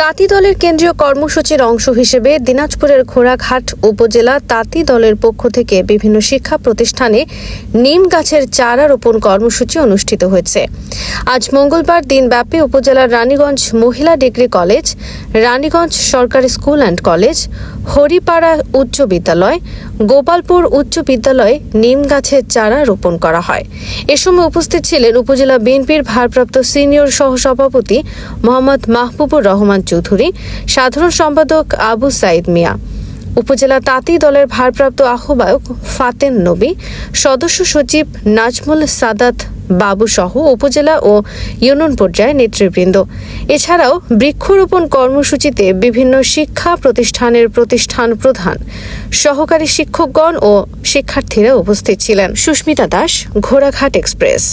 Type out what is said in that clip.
তাঁতি দলের কেন্দ্রীয় কর্মসূচির অংশ হিসেবে দিনাজপুরের ঘোড়াঘাট উপজেলা তাঁতি দলের পক্ষ থেকে বিভিন্ন শিক্ষা প্রতিষ্ঠানে নিম গাছের চারা রোপণ কর্মসূচি অনুষ্ঠিত হয়েছে। আজ মঙ্গলবার দিনব্যাপী উপজেলার রানীগঞ্জ মহিলা ডিগ্রি কলেজ, রানীগঞ্জ সরকারি স্কুল অ্যান্ড কলেজ, হরিপাড়া উচ্চ বিদ্যালয়, গোপালপুর উচ্চ বিদ্যালয়ে নিম গাছের চারা রোপণ করা হয়। এ সময় উপস্থিত ছিলেন উপজেলা বিএনপির ভারপ্রাপ্ত সিনিয়র সহসভাপতি মোহাম্মদ মাহবুবুর রহমান চৌধুরী, সাধারণ সম্পাদক আবু সাইদ মিয়া। উপজেলা তাঁতি দলের ভারপ্রাপ্ত আহ্বায়ক ফাতেন নবী, সদস্য সচিব নাজমুল সাদাত বাবু সহ উপজেলা ও ইউনিয়ন পর্যায়ে নেতৃবৃন্দ। এছাড়াও বৃক্ষরোপণ কর্মসূচিতে বিভিন্ন শিক্ষা প্রতিষ্ঠানের প্রতিষ্ঠান প্রধান, সহকারী শিক্ষকগণ ও শিক্ষার্থীরা উপস্থিত ছিলেন। সুস্মিতা দাস, ঘোড়াঘাট এক্সপ্রেস।